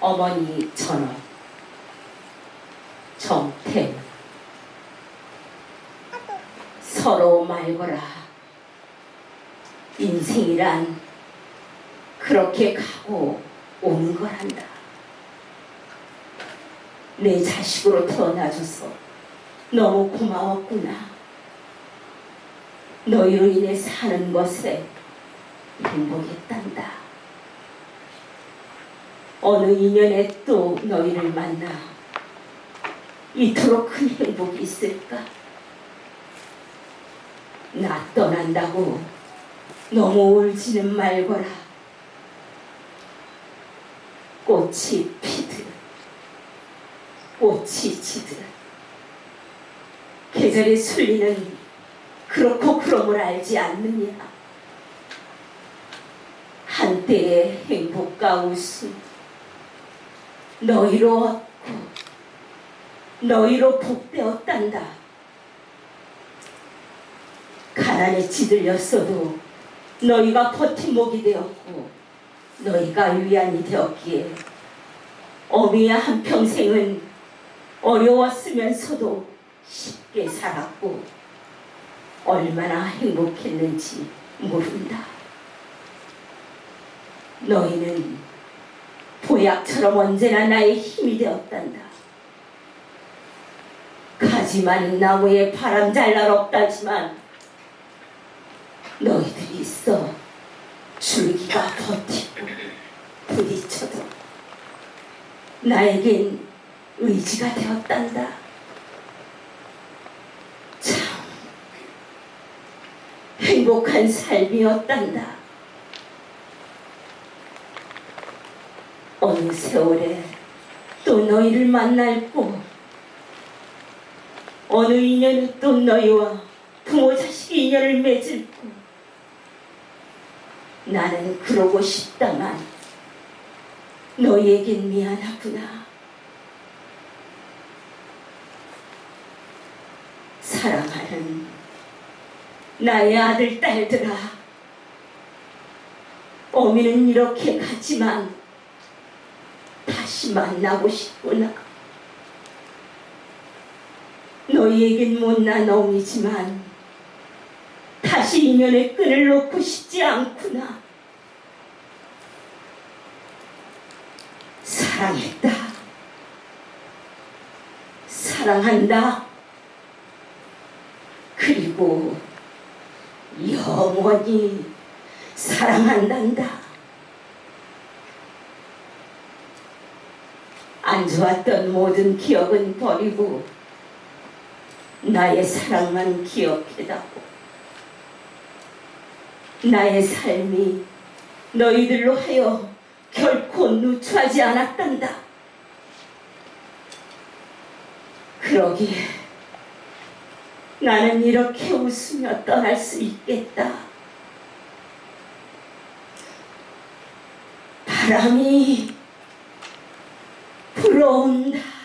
어머니 전원 정태. 서로 말거라. 인생이란 그렇게 가고 오는 거란다. 내 자식으로 태어나줘서 너무 고마웠구나. 너희로 인해 사는 것에 행복했단다 어느 인연에 또 너희를 만나 이토록 큰 행복이 있을까? 나 떠난다고 너무 울지는 말거라. 꽃이 피듯 꽃이 지듯 계절의 순리는 그렇고 그름을 알지 않느냐. 한때의 행복과 웃음 너희로 얻고 너희로 복되었단다. 가난에 찌들렸어도 너희가 버팀목이 되었고 너희가 위안이 되었기에 어미의 한평생은 어려웠으면서도 쉽게 살았고 얼마나 행복했는지 모른다. 너희는 보약처럼 언제나 나의 힘이 되었단다. 가지 많은 나무에 바람 잘 날 없다지만 너희들이 있어 줄기가 버티고 부딪혀도 나에겐 의지가 되었단다. 참 행복한 삶이었단다. 어느 세월에 또 너희를 만날 고 어느 인연에 또 너희와 부모 자식 인연을 맺을 고 나는 그러고 싶다만 너희에겐 미안하구나. 사랑하는 나의 아들 딸들아 어미는 이렇게 가지만 다시 만나고 싶구나. 너희에겐 못난 어미지만 다시 인연의 끈을 놓고 싶지 않구나. 사랑했다. 사랑한다. 그리고 영원히 사랑한단다. 안 좋았던 모든 기억은 버리고 나의 사랑만 기억해다오. 나의 삶이 너희들로 하여 결코 누추하지 않았단다. 그러기에 나는 이렇게 웃으며 떠날 수 있겠다. 바람이 불어온다.